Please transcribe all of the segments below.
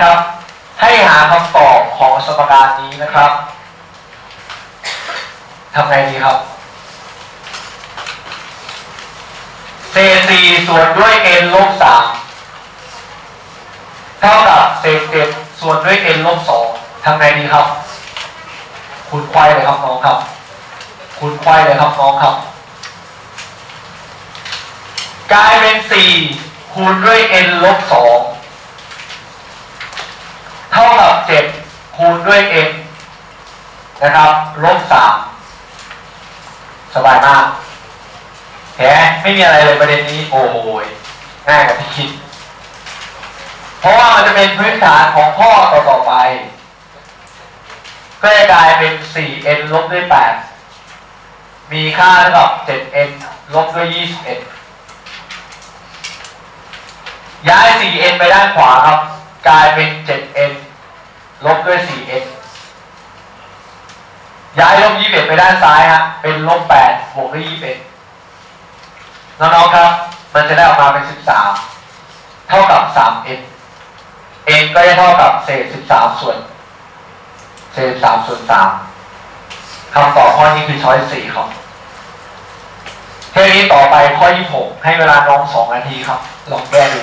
นะครับ ให้หาคำตอบของสมการนี้นะครับทำไงดีครับเศษสี่ส่วนด้วย n ลบสามเท่ากับเศษเจ็ดส่วนด้วย n ลบสองทำไงดีครับคูณควายเลยครับน้องครับคูณควายเลยครับน้องครับ กลายเป็นสี่คูณด้วย n ลบสอง เท่ากับเจ็ดคูณด้วย n นะครับลบสามสบายมากแหมไม่มีอะไรเลยประเด็นนี้โอ้โหยง่ายกว่าที่คิด เพราะว่ามันจะเป็นพื้นฐานของข้อต่อต่อๆไป ก็จะกลายเป็น 4n ลบด้วย 8 มีค่าเท่ากับ 7n ลบด้วย 21 ย้าย 4n ไปด้านขวาครับ กลายเป็น 7n ลบด้วย 4n ย้ายลบ21ไปด้านซ้ายฮะเป็นลบ8บวกด้วย21น้องๆครับ มันจะได้ออกมาเป็น 13 เท่ากับ 3n n ก็จะเท่ากับเศษ 13 ส่วนเศษ3ส่วน3คำตอบข้อนี้คือช้อยสี่ครับเทนี้ต่อไปข้อ 26 ให้เวลาน้อง 2 นาทีครับ ลองแก้ดู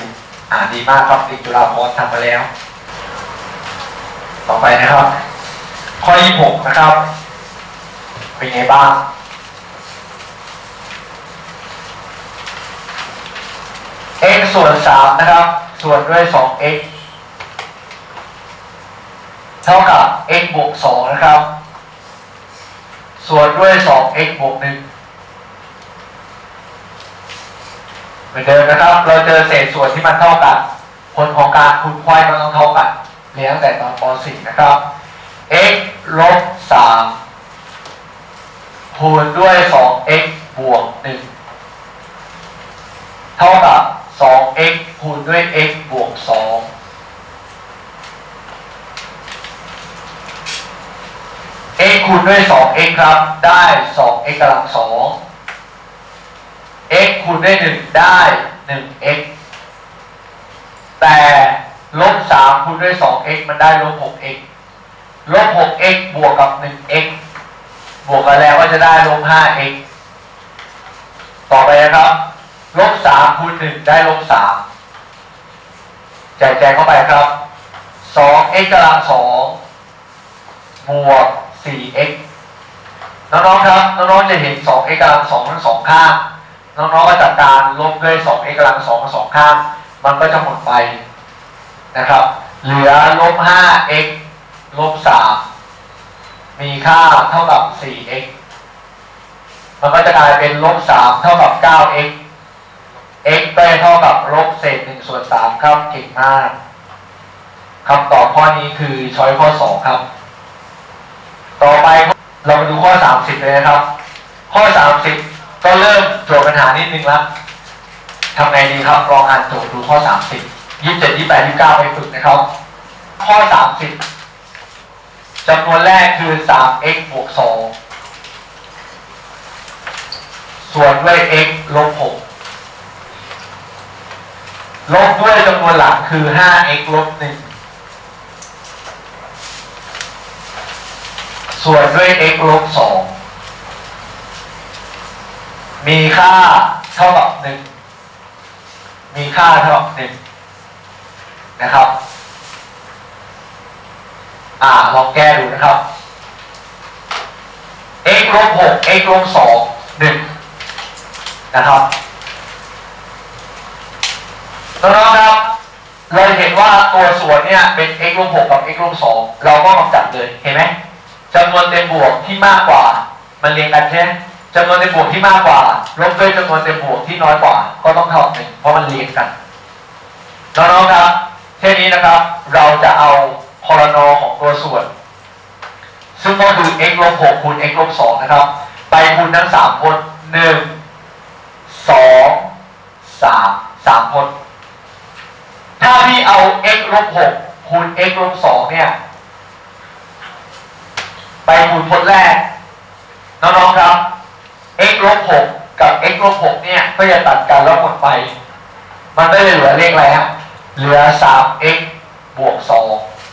อ่าดีมากครับเด็กจุฬาภรทำมาแล้ว ต่อไปนะครับ ข้อ26นะครับ เป็นไงบ้าง x ส่วน3นะครับ ส่วนด้วย 2x เท่ากับ x บวก2นะครับ ส่วนด้วย 2x บวก1เหมือนเดิมนะครับ เราเจอเศษส่วนที่มันเท่ากัน ผลของการคูณควายมันต้องเท่ากัน เรียนตั้งแต่ตอนป .4 นะครับ x ลบ3คูณด้วย 2x บวก 1 เท่ากับ 2x คูณด้วย x บวก2 x คูณด้วย 2x ครับ ได้ 2x กำลัง 2 x คูณด้วย 1 ได้ 1x แต่ ลบ3คูณด้วยสอง x มันได้ลบ 6x ลบ 6x บวกกับหนึ่ง x บวกกันแล้วก็จะได้ลบห้า x ต่อไปนะครับ ลบ3คูณ1ได้ลบ3แจกแจงเข้าไปครับ 2x กำลัง2บวกสี่ x น้องๆครับ น้องๆจะเห็น 2x กำลัง2ทั้งสองข้าง น้องๆก็จัดการลบด้วย 2x กำลัง2ทั้งสองข้าง มันก็จะหมดไป นะครับ เหลือลบ 5x ลบ 3 มีค่าเท่ากับ 4x มันก็จะกลายเป็นลบ 3 เท่ากับ 9x x ก็จะเท่ากับลบเศษ1ส่วน3ครับเก่งมากคำตอบข้อนี้คือช้อยข้อ 2 ครับ ต่อไปเรามาดูข้อ 30 เลยนะครับ ข้อ 30 ก็เริ่มโจทย์ปัญหานิดนึงแล้วทำไงดีครับลองอ่านโจทย์ดูข้อ 30 ยี่สิบเจ็ดยี่แปดยี่เก้าไปฝึกนะครับ ข้อสามสิบจำนวนแรกคือสาม x บวกสองส่วนด้วย x ลบหกลบด้วยจำนวนหลักคือห้า x ลบหนึ่งส่วนด้วย x ลบสองมีค่าเท่ากับหนึ่งมีค่าเท่ากับหนึ่ง นะครับ อ่าลองแก้ดูนะครับ x ลบ6 x ลบ2 1นะครับน้องๆครับ เราเห็นว่าตัวส่วนเนี่ยเป็น x ลบ6กับ x ลบ2เราก็กำจัดเลย เห็นไหมจำนวนเต็มบวกที่มากกว่า มันเรียงกันใช่ไหมจำนวนเต็มบวกที่มากกว่า ลบด้วยจำนวนเต็มบวกที่น้อยกว่า ก็ต้องเท่ากับหนึ่งเพราะมันเรียงกันน้องๆครับ เช่นนี้นะครับ เราจะเอาพลนของตัวส่วน ซึ่งก็คือ x ลบ6คูณ x ลบ2นะครับ ไปคูณทั้ง3คน1 2 3 3คนถ้าพี่เอา x ลบ6คูณ x ลบ2เนี่ย ไปคูณพจน์แรก น้องๆครับ x ลบ6กับ x ลบ6เนี่ย ก็จะตัดกันแล้วหมดไป มันก็จะเหลือเลขอะไรฮะ เหลือ 3x บวก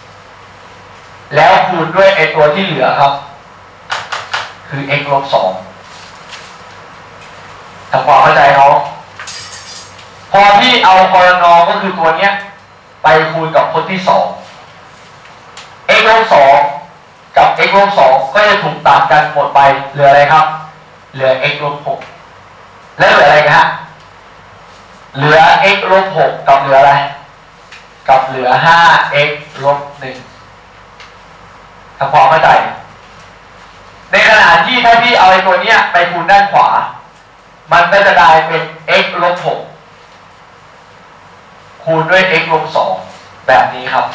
2 แล้วคูณด้วยไอตัวที่เหลือครับ คือ x ลบสองทำความเข้าใจเนาะพอที่เอาพลนก็คือตัวเนี้ย ไปคูณกับพจน์ที่สอง x ลบสองกับ x ลบสองก็จะถูกตัดกันหมดไป เหลืออะไรครับ เหลือ x ลบหกแล้วเหลืออะไรกันฮะเหลือ x ลบหกกับเหลืออะไร เหลือ 5x ลบหนึ่งทำความเข้าใจ ในขณะที่ถ้าพี่เอาไอ้ตัวเนี้ยไปคูณด้านขวา มันก็จะได้เป็น x ลบ6คูณด้วย x ลบ2แบบนี้ครับ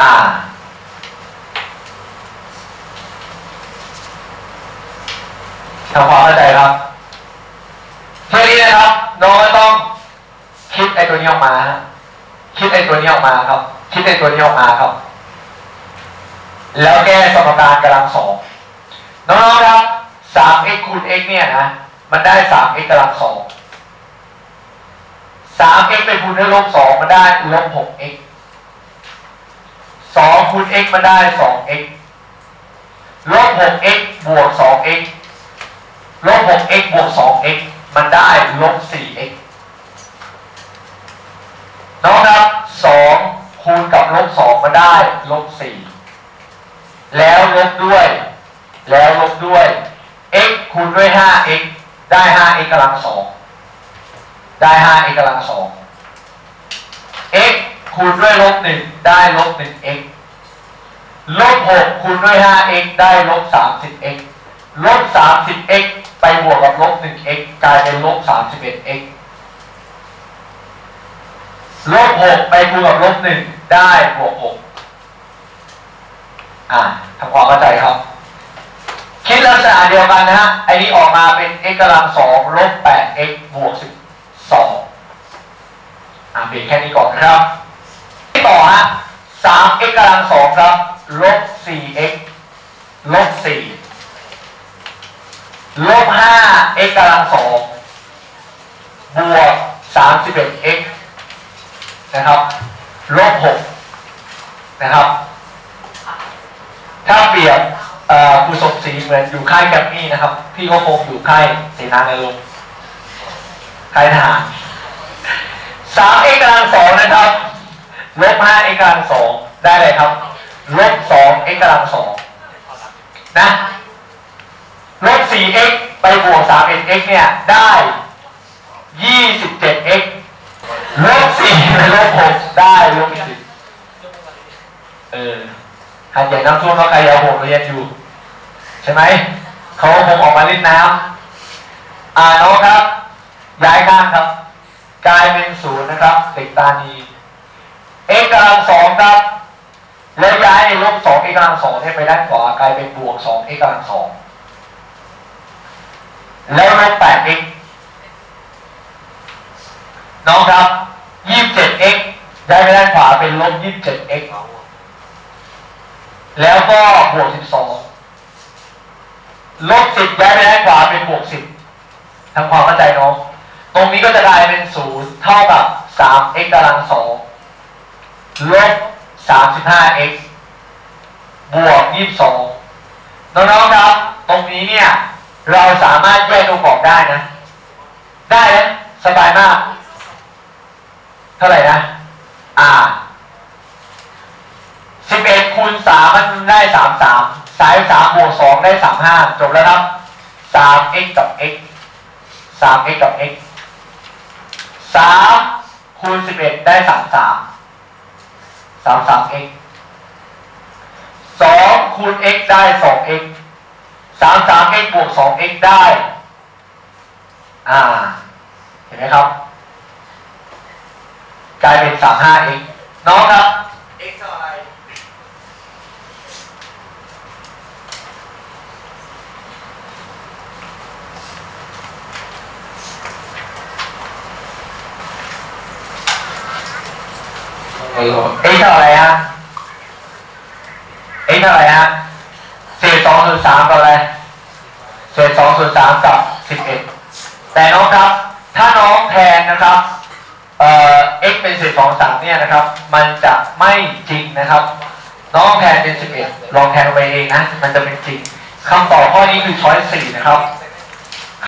อ่าทำความเข้าใจครับทีนี้นะครับ น้องก็ต้องคิดไอ้ตัวนี้ออกมาฮะ คิดไอ้ตัวนี้ออกมาครับ คิดไอ้ตัวนี้ออกมาครับ แล้วแก้สมการกำลังสองน้องๆครับสาม x คูณ x เนี่ยนะมันได้ 3x กำลังสองสาม x ไปคูณด้วยลบ2มันได้ลบ 6x 2คูณ x มันได้สอง x ลบ 6x บวกสอง x ลบ 6x บวกสอง x มันได้ลบ 4x น้องครับ 2คูณกับลบ2มันได้ลบ4แล้วลบด้วย แล้วลบด้วย x คูณด้วย 5x ได้ 5x กำลัง2ได้ 5x กำลัง2 x คูณด้วยลบ1ได้ลบ 1x ลบ6คูณด้วย 5x ได้ลบ 30x ลบ 30x ไปบวกกับลบ 1x กลายเป็นลบ 31x ลบ6ไปบวกกับลบ1 ได้บวก6อ่าทำความเข้าใจครับ คิดลักษณะเดียวกันนะฮะไอ้นี้ออกมาเป็น x กำลัง2ลบ 8x บวก12อ่าเปลี่ยนแค่นี้ก่อนนะครับที่ต่อฮะ 3x กำลัง2ครับลบ 4x ลบ4ลบ 5x กำลัง2บวก 31x นะครับ ลบ6นะครับ ถ้าเปรียบเอ่อผู้สมศรีเหมือนอยู่ค่ายแกรมมี่นะครับ พี่ก็คงอยู่ค่ายเสนาในลงค่ายทหาร 3x กำลัง2นะครับลบ 5x กำลัง2ได้เลยครับลบ 2x กำลัง2นะลบ 4x ไปบวก 3x เอ็กเนี่ยได้ 27x ลบ ไปลบ6ได้ลบ10เออหาดใหญ่น้ำท่วมแล้วใครเอาผมเรียนอยู่ ใช่ไหมเขาคงออกมาเล่นน้ำอ่าน้องครับย้ายข้างครับกลายเป็นศูนย์นะครับเด็กตานี x กำลังสองครับแล้วย้ายไอ้ลบสอง x กำลังสองเนี่ยไปด้านขวากลายเป็นบวกสอง x กำลังสองแล้วลบแปด x น้องครับยี่สิบ x ย้ไปด้านขวาเป็นลบยี่สิบเจ็ด x แล้วก็บวกสิบสองลบสิบย้ายไปด้านขวาเป็นบวกสิบทำความเข้าใจน้อง ตรงนี้ก็จะกลายเป็นศูนย์เท่ากับสาม x กำลังสองลบสามสิบห้า x บวกยี่สิบสองน้องๆครับ ตรงนี้เนี่ย เราสามารถแยกตัวกรอบได้นะ ได้นะสบายมาก เท่าไหร่นะ อ่าสิบเอ็ดคูณสามมันได้สามสามสายสามบวกสองได้สามห้าจบแล้วครับสาม x กับ x สาม x กับ x สามคูณสิบเอ็ดได้สามสามสามสาม x สองคูณ x ได้สอง x สามสาม x บวกสอง x ได้ อ่า เห็นไหมครับ กลายเป็นสามห้า x น้องครับ x เท่าไหร่ไม่รู้ x เท่าไหร่ฮะ x เท่าไหร่ฮะเศษสองส่วนสามกับอะไรเศษสองส่วนสามกับสิบเอ็ดแต่น้องครับ ถ้าน้องแทนนะครับ เอ็กเป็นเศษสองสามเนี่ยนะครับ มันจะไม่จริงนะครับน้องแทนเป็นเศษลองแทนไปเองนะ มันจะเป็นจริงคำตอบข้อนี้คือช้อยสี่นะครับ